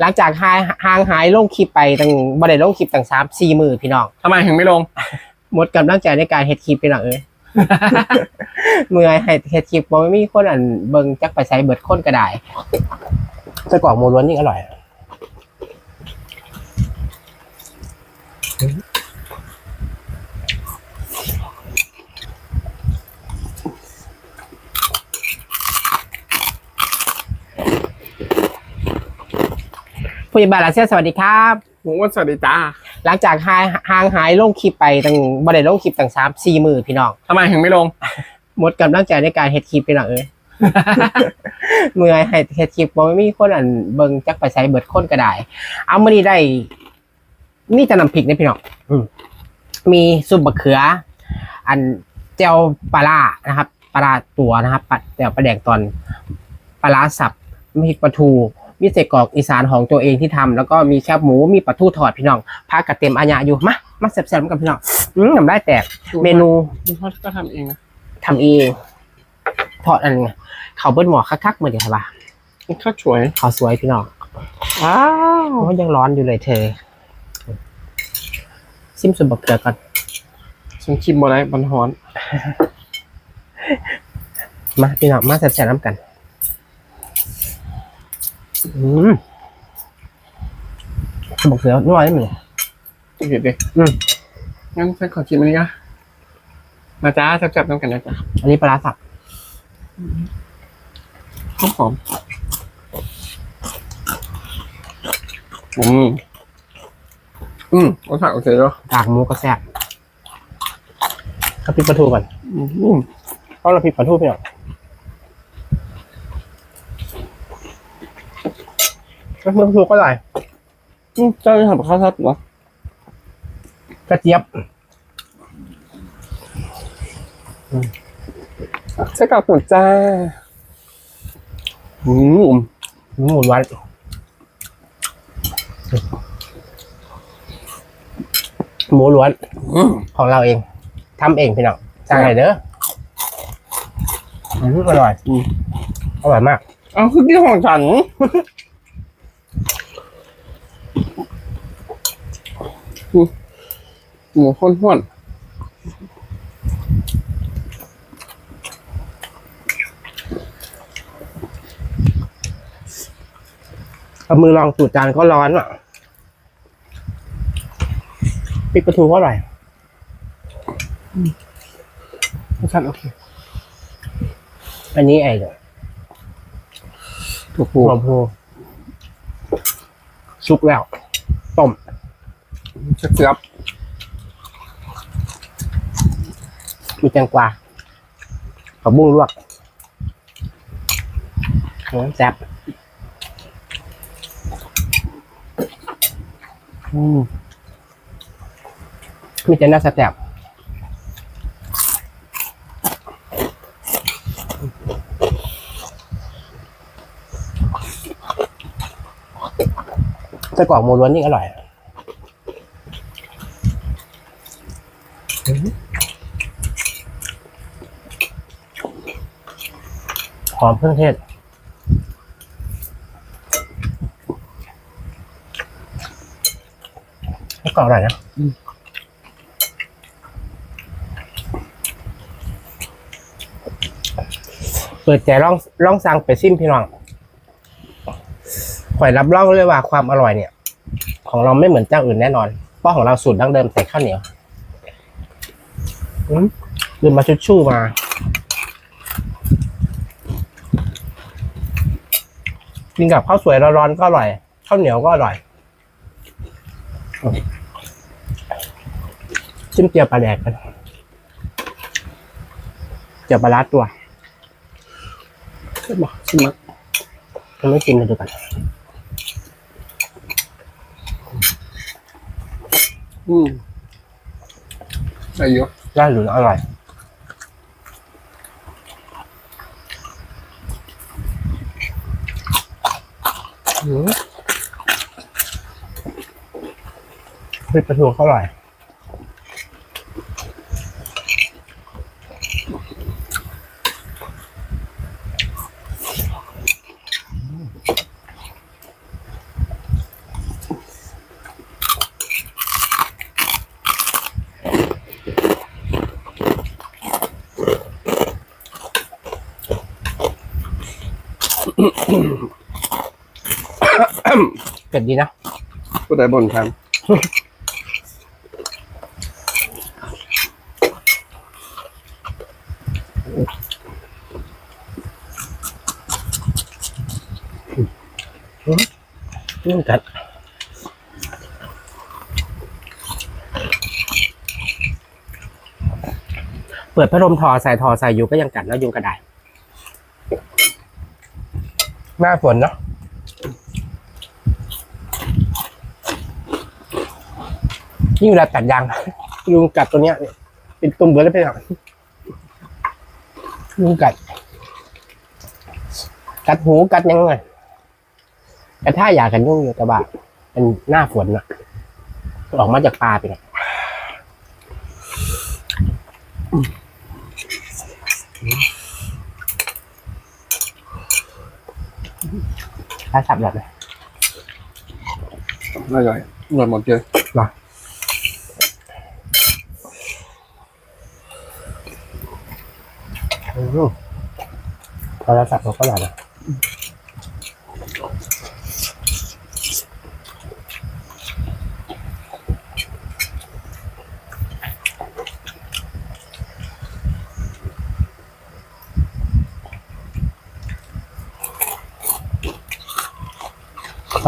หลังจากหายห่างหายลงคลิปไปตั้งบ่ได้ลงคลิปตั้งสามสี่มือพี่น้อง ทำไมถึงไม่ลง หมดกำลังใจในการเฮ็ดคลิปพี่น้องเอ้ย เมื่อยให้เฮ็ดคลิปบ่มีคนอันเบิ่งจักไปใช้เบิดคนก็ได้ไส้กรอกหมูล้วนยิ่งอร่อย ผู้ใหญ่บ้านลาเซียสวัสดีครับ ผมว่าสวัสดีจ้าหลังจากหายห่างหายลงคลิปไปตั้งบ่ได้ลงคลิปตั้งสามสี่มือพี่น้องทำไมถึงไม่ลง หมดกำลังใจในการเฮ็ดคลิปพี่น้องเอ้ย เมื่อยให้เฮ็ดคลิปบ่มีคนอันเบิ่งจักไปใช้เบิดคนก็ได้ เอามื้อนี้ได้ มีแต่น้ำพริกนะพี่น้องอืมมีซุปบะเขือ อันเจียวปลาร้านะครับปลาร้าตัวนะครับปลาเจียวปลาแดงตอนปลาร้าสับมีพริกปลาทู มีเศษกรอกอีสานของตัวเองที่ทำแล้วก็มีแคบหมูมีปลาทูทอดพี่น้องพากระเต็มอัญญะอยู่มามาแซ่บๆกันพี่น้องอืมน้ำได้แตกเมนูคุณพ่อก็ทำเองนะทำเองทอดอันไงเขาวเบิ้ลหมอคักๆเหมือนเดียวใช่ปะมันข้าวสวยเขาวสวยพี่น้องว้าวเพราะยังร้อนอยู่เลยเธอซิมสุนบักเกลือก่อนฉันชิมบอได้บันฮอน มาพี่น้องมาแซ่บๆน้ำกัน อืมสุนบักเกลือนัวได้ไหมเนี่ยเห็นดิอืมงั้นฉันขอชิมอันนี้นะมาจ้าจับๆน้ำกันนะจ้าอันนี้ปลาร้าสับหอมหอมอืมอืมรสชาติโอเคแล้วกากหมูก็แซ่บกระพริบปลาทูก่อนอืมเพราะเราพริกปลาทูพี่น้องกระเทีย มปลาทูก็อร่อยอืมเจ้าจะทำข้าวทัดเหรอกระเจี๊ยบใช่กับหมูจ้าอืมหมูล้วนหมูล้วนของเราเองทำเองพี่น้องสั่งเลยเด้ออืมอร่อยอืมอร่อยมาก เอาคือที่ของฉันอืม หมูข้นห้วนเอามือลองสูตรจานก็ร้อนอะพริกปลาทูก็อร่อยรสชาติโอเค อันนี้ไอ้ถูกหัวพูชุบแล้ว ต้ม เสียบมีแตงกวาผักบุ้งลวกโอ้แซ่บอืมมีแต่น่าแซ่บไส้กรอกหมูล้วนนี่อร่อย หอมเครื่องเทศแล้วก็อร่อยนะเปิดใจลองลองสั่งไปซิมพี่น้องข่อยรับรองเลยว่าความอร่อยเนี่ย ของเราไม่เหมือนเจ้าอื่นแน่นอน เพราะของเราสูตรดั้งเดิมใส่ข้าวเหนียว ลืมมาชุดชู่มากินกับข้าวสวยร้อนๆก็อร่อย ข้าวเหนียวก็อร่อย จิ้มเจียวปลาแดกกันเจียวปลาร้าตัวใช่ปะใช่ไหมยังไม่กินเลยดูกันอืม ใส่เยอะได้หรืออร่อยอืมพริกปลาทูเขาอร่อย เผ็ดดีนะผู้ใดบ่นครับอืมกัดเปิดพัดลมทอใส่ทอใส่อยู่ก็ยังกัดแล้วยุงกระได หน้าฝนเนาะยิ่เวลาตัดยางยุงกัดตัวเนี้ย เป็นตุ่มเบือแล้วไปหน่อยยุงกัด กัดหูกัดยังไงแต่ถ้าอยากกันยุ่งอยู่แต่ว่ามันหน้าฝนอะออกมาจากปลาไปเนี่ย ถ้าสับแบบไหนอร่อยอร่อย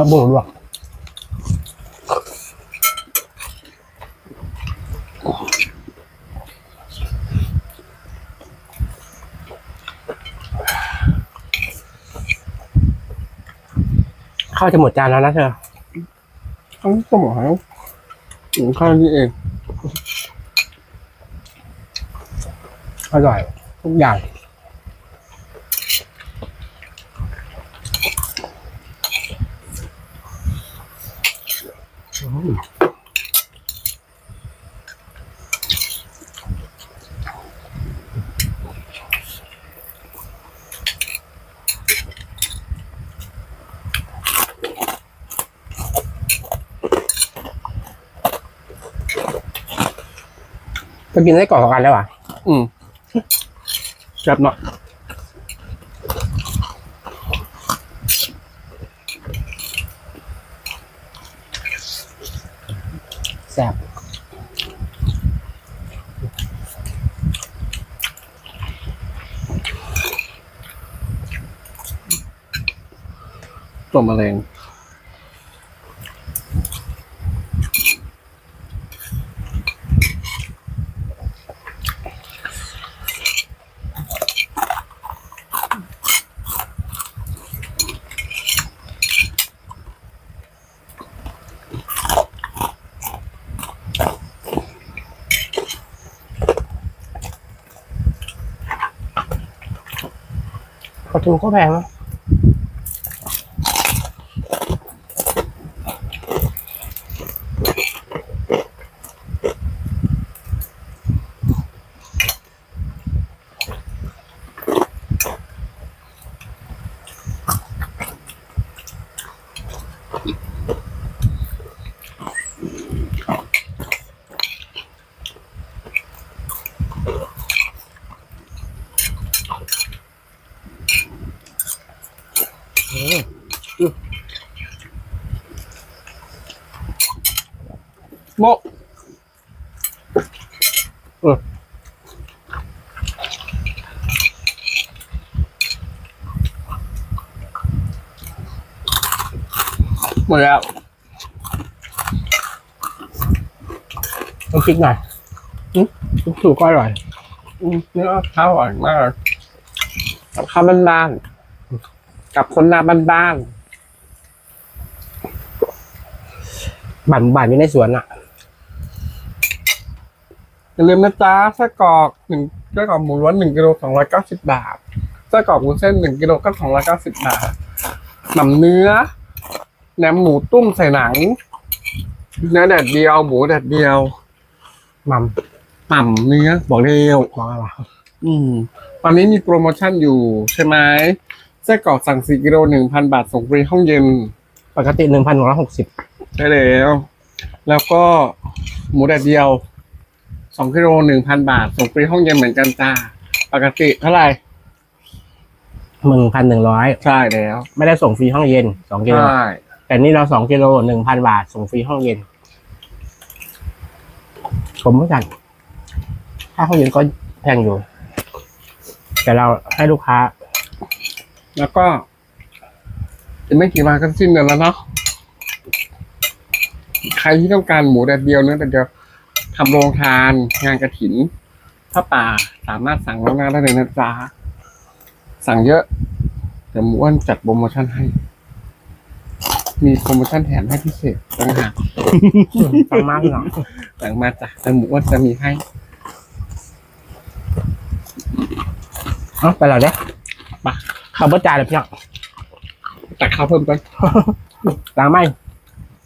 หมดเลยหรออืมพอเราสับเราก็อร่อยนะข้าวบุ้งลวกข้าวจะหมดจานแล้วนะเธอทั้งสมองถึงข้าวนี่เอง อร่อยทุกอย่าง ก็กินได้ก่อนกันแล้วอะ อืมแซ่บเนาะ แซ่บตัวมะเร็ง ปลาทูก็แพงนะอืม โมะเออหมดแล้วต้องคิดหน่อยอืมลูกสูก็อร่อยอืมเนื้อข้าวอร่อยมากกับข้าวบ้านๆกับคนนาบ้านๆบ้านบ้านอยู่ในสวนอะ อย่าลืมนะจ๊ะไส้กรอกหนึ่งไส้กรอกหมูล้วนหนึ่งกิโลสองร้อยเก้าสิบบาทไส้กรอกวุ้นเส้นหนึ่งกิโลก็สองร้อยเก้าสิบบาทหนำเนื้อแหนมหมูตุ้มใส่หนังเนื้อแดดเดียวหมูแดดเดียวมัมหม่ำเนื้อบอกเร็วมองอะไรวะอืมตอนนี้มีโปรโมชั่นอยู่ใช่ไหมไส้กรอกสั่งสี่กิโลหนึ่งพันบาทส่งฟรีห้องเย็น ปกติหนึ่งพันหนึ่งร้อยหกสิบได้แล้ว แล้วก็หมูแดดเดียว สองกิโลหนึ่งพันบาท ส่งฟรีห้องเย็นเหมือนกันจ้า ปกติเท่าไหร่หนึ่งพันหนึ่งร้อยใช่แล้ว ไม่ได้ส่งฟรีห้องเย็นสองกิโลใช่แต่นี่เราสองกิโลหนึ่งพันบาท ส่งฟรีห้องเย็นผมเหมือนกันค่าห้องเย็นก็แพงอยู่ แต่เราให้ลูกค้า แล้วก็อีกไม่กี่วันก็สิ้นเดือนแล้วเนาะใครที่ต้องการหมูแดดเดียวเนื้อแดดเดียว ทำโรงทาน งานกระถินผ้าป่าสามารถสั่งล่วงหน้าได้เลยนะจ๊ะสั่งเยอะเดี๋ยวหมูอ้วนจัดโปรโมชั่นให้ มีโปรโมชั่นแถมให้พิเศษต่างหากฟังมากหน่อยสั่งมาจ้ะแต่หมูอ้วนจะมีให้เอ้าไปเราเด้ไปข้าวบดจานเลยพี่น้องแต่ข้าวเพิ่มกันตามไม่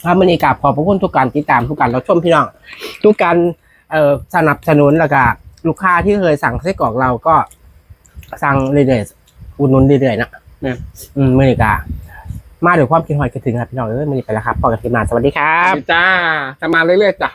ถ้ามันอีกราบขอบพระคุณทุกการติดตามทุกการรับชมพี่น้อง ทุกการเอ่อสนับสนุนแล้วก็ลูกค้าที่เคยสั่งไส้กรอกเราก็สั่งเรื่อยๆอุดหนุนเรื่อยๆนะเนี่ยอืมมือนีกามาเดี๋ยวความคิดหอยกระถึงครับพี่น้องเอ้ยมือนีไปแล้วครับพอกันทีมาสวัสดีครับจ้าจะมาเรื่อยๆจ้ะ